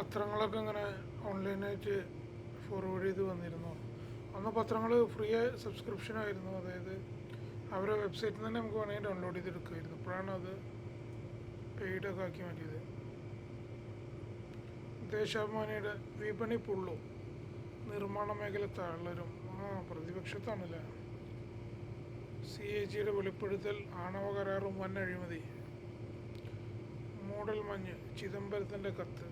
പത്രങ്ങളൊക്കെ ഇങ്ങനെ ഓൺലൈനായിട്ട് ഫോർവേഡ് ചെയ്ത് വന്നിരുന്നു. അന്ന് പത്രങ്ങൾ ഫ്രീ സബ്സ്ക്രിപ്ഷൻ ആയിരുന്നു. അതായത് അവരുടെ വെബ്സൈറ്റിൽ തന്നെ നമുക്ക് വേണമെങ്കിൽ ഡൗൺലോഡ് ചെയ്തെടുക്കുമായിരുന്നു. ഇപ്പോഴാണ് അത് പെയ്ഡൊക്കെ ആക്കി മാറ്റിയത്. ദേശാഭിമാനിയുടെ വിപണി പുള്ളു നിർമ്മാണ മേഖല തളരും. ആ പ്രതിപക്ഷത്താണല്ലേ. സി എ ജിയുടെ വെളിപ്പെടുത്തൽ ആണവ കരാറും വൻ അഴിമതി. മൂടൽ മഞ്ഞ് ചിദംബരത്തിന്റെ കത്ത്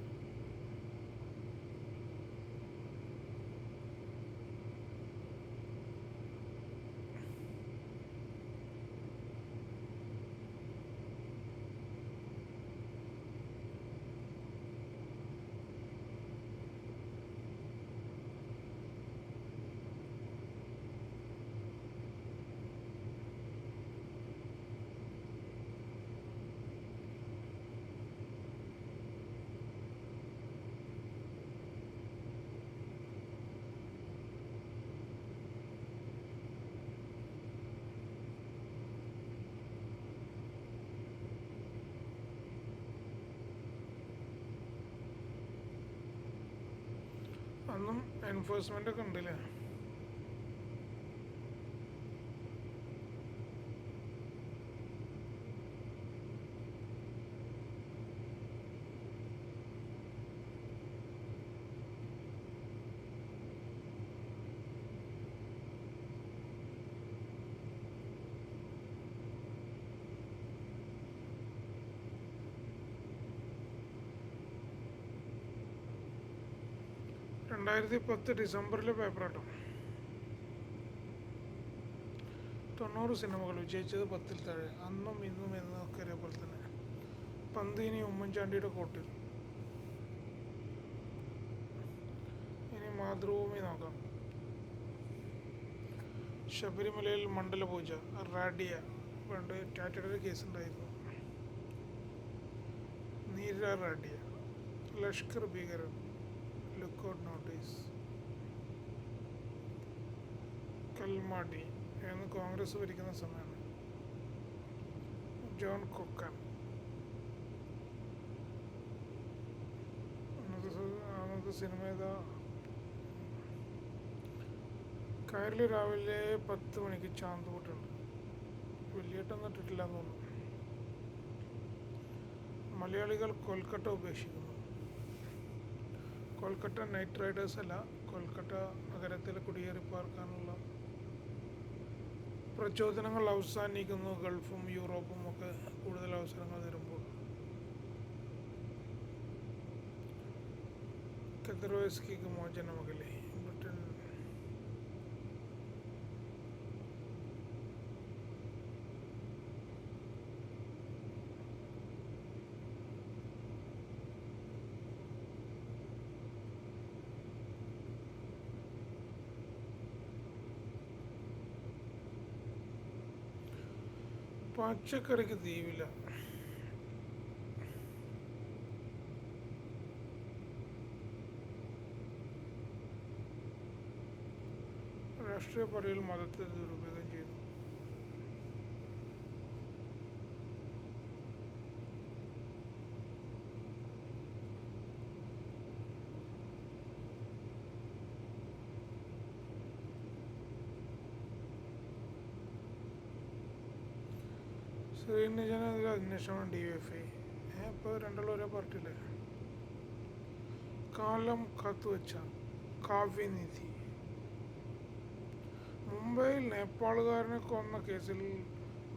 അന്നും എൻഫോഴ്സ്മെന്റ് ഒക്കെ ഉണ്ടല്ലേ? രണ്ടായിരത്തി പത്ത് ഡിസംബറിലെ പേപ്പറാട്ടോ. തൊണ്ണൂറ് സിനിമകൾ വിജയിച്ചത് പത്തിൽ താഴെ. അന്നും ഇന്നും എന്നൊക്കെ അതേപോലെ തന്നെ. പന്തിനി ഉമ്മൻചാണ്ടിയുടെ കോട്ടിൽ ഇനി മാതൃഭൂമി നോക്കാം. ശബരിമലയിൽ മണ്ഡല പൂജ റാഡിയ പണ്ട് ടാറ്റയുടെ ഒരു കേസ് ഉണ്ടായിരുന്നു. നീര റാഡിയ ലഷ്കർ ഭീകരൻ. ലുക്കൗട്ട് നോട്ടീസ് കൽമാടി എന്ന് കോൺഗ്രസ് ഭരിക്കുന്ന സമയമാണ്. ജോൺ കൊക്കൻ. അന്നത്തെ സിനിമ ഏതാ? രാവിലെ പത്ത് മണിക്ക് ചാന്ത് കൂട്ടുണ്ട് വലിയേട്ടൊന്നും ഇട്ടിട്ടില്ല എന്ന് തോന്നുന്നു. മലയാളികൾ കൊൽക്കട്ട ഉപേക്ഷിക്കുന്നു. കൊൽക്കട്ട നൈറ്റ് റൈഡേഴ്സ് അല്ല കൊൽക്കട്ട നഗരത്തിൽ കുടിയേറി പാർക്കാനുള്ള പ്രചോദനങ്ങൾ അവസാനിക്കുന്നു. ഗൾഫും യൂറോപ്പും ഒക്കെ കൂടുതൽ അവസരങ്ങൾ തരുമ്പോൾ. കെദ്രോസ്കിക്ക് മോചനമകലെ. പച്ചക്കറിക്ക് തീവില്ല രാഷ്ട്രീയ പടയിൽ മതത്തെ ദുരുപയോഗം ചെയ്യുന്നു അതിൽ അന്വേഷണം ഡി എഫ് ഐ ഇപ്പോൾ രണ്ടുള്ള ഒരേ പാർട്ടിയില്ലേ കാലം കാത്തുവച്ച കാവ്യനിധി. മുംബൈയിൽ നേപ്പാളുകാരനെ കൊന്ന കേസിൽ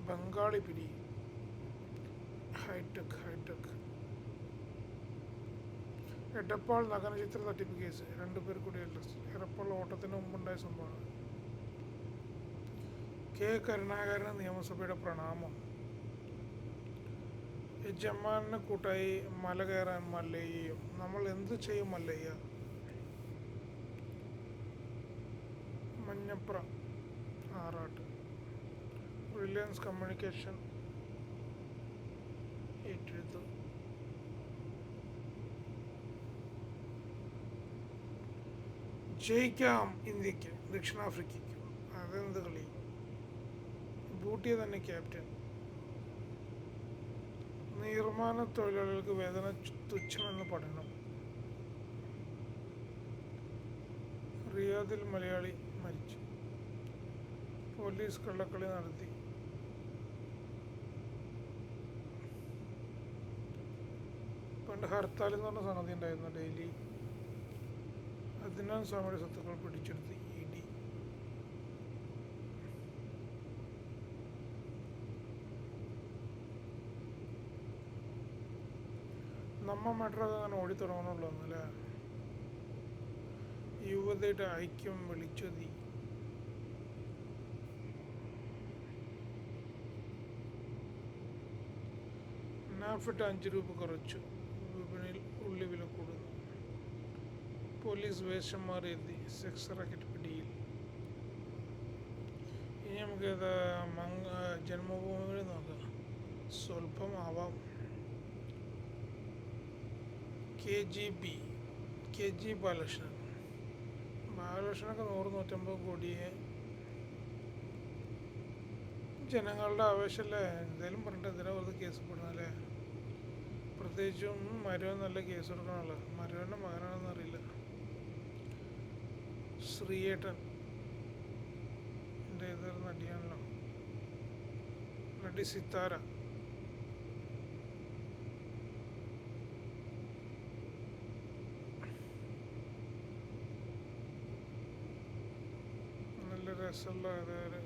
ബംഗാളി പിടി. Hi tech hi tech. എടപ്പാൾ നഗനചിത്ര തട്ടിപ്പ് കേസ്. രണ്ടുപേർ കൂടി അറസ്റ്റ്. എടപ്പാൾ ഓട്ടത്തിന് മുമ്പുണ്ടായ സംഭവമാണ്. കെ കരുണാകരന് നിയമസഭയുടെ പ്രണാമം. യജമാനെ കൂട്ടായി മല കയറാൻ മല്ലയ്യയും നമ്മൾ എന്ത് ചെയ്യും മല്ലയ്യ? മഞ്ഞപ്ര ആറാട്ട്. റിലയൻസ് കമ്മ്യൂണിക്കേഷൻ ഏറ്റെടുത്തു. ജയിക്കാം ഇന്ത്യയ്ക്ക് ദക്ഷിണാഫ്രിക്കയ്ക്ക്. അതെന്ത് കളി? ബൂട്ടിയ തന്നെ ക്യാപ്റ്റൻ ശതമാനം തൊഴിലാളികൾക്ക് വേതന തുച്ഛമെന്ന് പഠനം. റിയാദിൽ മലയാളി മരിച്ചു. പോലീസ് കള്ളക്കളി നടത്തി. പണ്ട് ഹർത്താലെന്ന് പറഞ്ഞ സംഗതി ഉണ്ടായിരുന്നു ഡെയിലി. അതിനാൽ സ്വാമിയുടെ സ്വത്തുക്കൾ പിടിച്ചെടുത്തി. നമ്മ മെട്രോ അങ്ങനെ ഓടി തുടങ്ങണുള്ളൂ എന്നല്ലേ യുവതയുടെ ഐക്യം വിളിച്ചതി. നാഫിട്ട് അഞ്ച് രൂപ കുറച്ചു. വിപണിയിൽ ഉള്ളി വില കൂടുന്നു. പോലീസ് വേഷം മാറിയെത്തി സെക്സ് റാക്കറ്റ് പിടിയിൽ. ഇനി നമുക്ക് മംഗ ജന്മഭൂമികൾ നോക്കാം. സ്വല്പം ആവാം K G P K G Balakrishnan ബാലകൃഷ്ണനൊക്കെ നൂറ് നൂറ്റമ്പത് കോടിയെ. ജനങ്ങളുടെ ആവേശമല്ലേ എന്തേലും പറഞ്ഞിട്ട് എന്തിനാ വെറുതെ കേസ് പെടണല്ലേ പ്രത്യേകിച്ചും മരുവൻ നല്ല കേസ് കൊടുക്കണമല്ലോ മരുവന്റെ മകനാണെന്ന് അറിയില്ല. ശ്രീയേട്ടൻ. എന്റെ ഇതൊരു നടിയാണല്ലോ. നടി സിത്താര. രസമുള്ള അതൊരു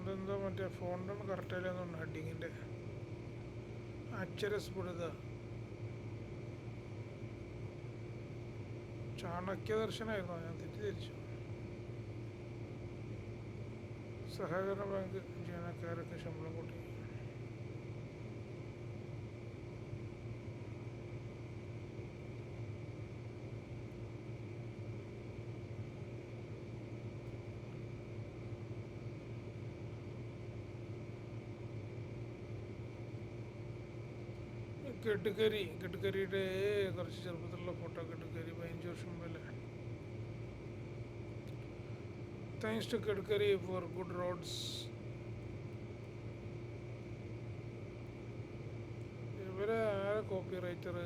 ഇതെന്തോ മറ്റേ ഫോണിന്റെ കറക്റ്റായില്ല ഹഡിങ്ങിന്റെ ഹെഡിങ്ങിന്റെ അക്ഷരസ്ഫുടത ചാണക്യ ദർശനമായിരുന്നു ഞാൻ തെറ്റിദ്ധരിച്ചു. സഹകരണ ബാങ്ക് ജീവനക്കാരൊക്കെ ശമ്പളം കൂട്ടി. കെട്ടുകരി കെട്ടുകരിയുടെ കുറച്ച് ചെറുപ്പത്തിലുള്ള ഫോട്ടോ കെട്ടുകരി പതിനഞ്ച് വർഷം മുമ്പല്ലേ thanks to Gadkari for good roads ഇവരെ ആരെ കോപ്പി റൈറ്റർ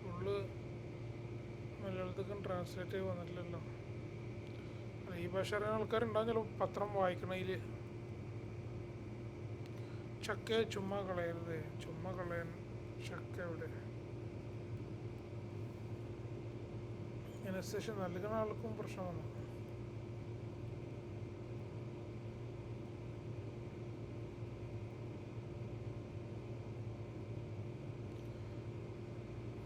ഫുള്ള് മലയാളത്തേക്കും ട്രാൻസ്ലേറ്റ് ചെയ്ത് വന്നിട്ടില്ലല്ലോ. ഈ ഭാഷ അറിയുന്ന ആൾക്കാരുണ്ടാകും ചിലപ്പോൾ പത്രം വായിക്കണതിൽ ചക്കയെ ചുമ്മാ കളയരുത്. ചുമ്മാ കളയാൻ ചക്ക എവിടെ? അനസ്തേഷ്യ നൽകുന്ന ആൾക്കും പ്രശ്നമാണ്.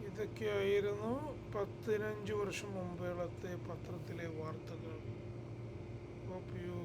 ഇതൊക്കെയായിരുന്നു പത്തിനഞ്ച് വർഷം മുമ്പേളത്തെ പത്രത്തിലെ വാർത്തകൾ. Hope you